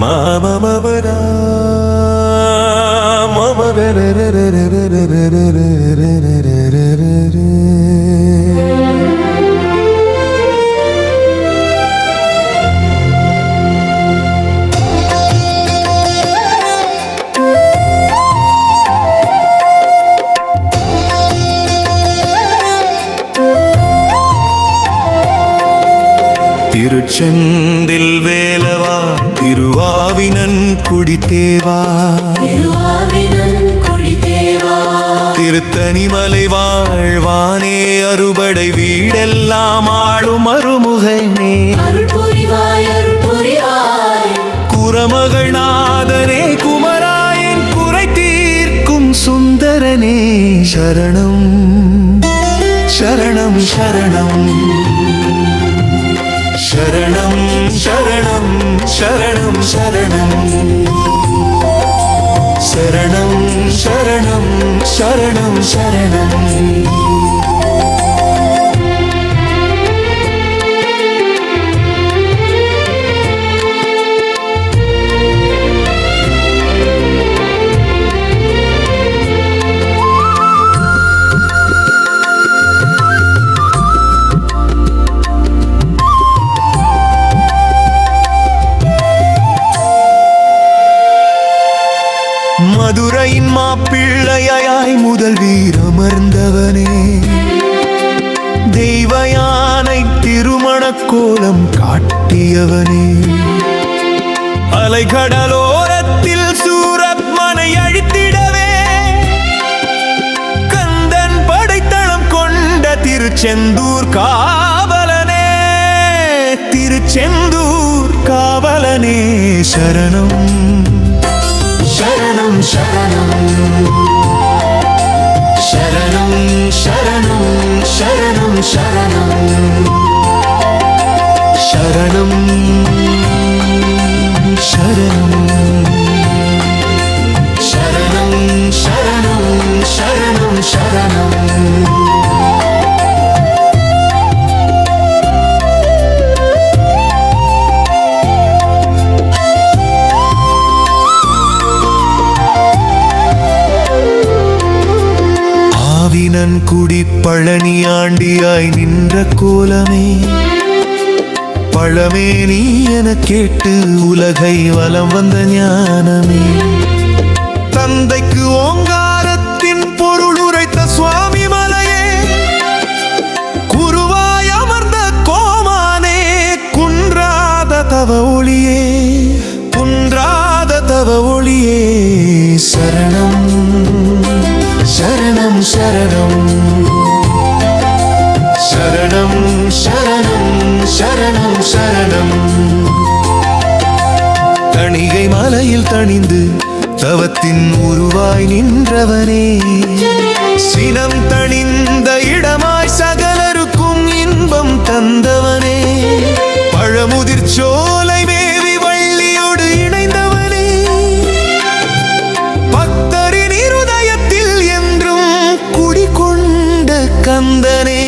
മമ திருச்செந்தில் வேலவா திருவாவினன் குடித்தேவா. திருவாவினன் குடிதேவா திருத்தணிமலை வாழ்வானே அறுபடை வீடெல்லாம் ஆளும் அருமுகனே குரமகள் நாதனே குமராயன் குறை தீர்க்கும் சுந்தரனே. சரணம் சரணம் சரணம். சரணம் சரணம் சரணம் சரணம் சரணம் சரணம் சரணம் சரணம் மதுரையின் மாப்பிள்ளையாய் முதல் வீரமர்ந்தவனே தெய்வ யானை திருமணக் கோலம் காட்டியவனே. அலைகடலோரத்தில் சூரத்மனை அழித்திடவே. கந்தன் படைத்தளம் கொண்ட திருச்செந்தூர் காவலனே. திருச்செந்தூர் காவலனே சரணம். சரணம் சரணம் சரணம் சரணம் சரணம் சரணம் சரணம் சரணம் சரணம் சரணம் சரணம் சரணம் குடி பழனி ஆண்டியாய் நின்ற கோலமே. பழமே நீ என கேட்டு உலகை வலம் வந்த ஞானமே. தந்தைக்கு ஓங்காரத்தின் பொருள் உரைத்த சுவாமி மலையே. குருவாய் அமர்ந்த கோமானே குன்றாத தவ ஒளியே குன்றாத தவ ஒளியே சரணம். சரணம் சரணம் சரணம் சரணம் சரணம் தணிகை மலையில் தணிந்து தவத்தின் உருவாய் நின்றவனே சினம் தணிந்த than he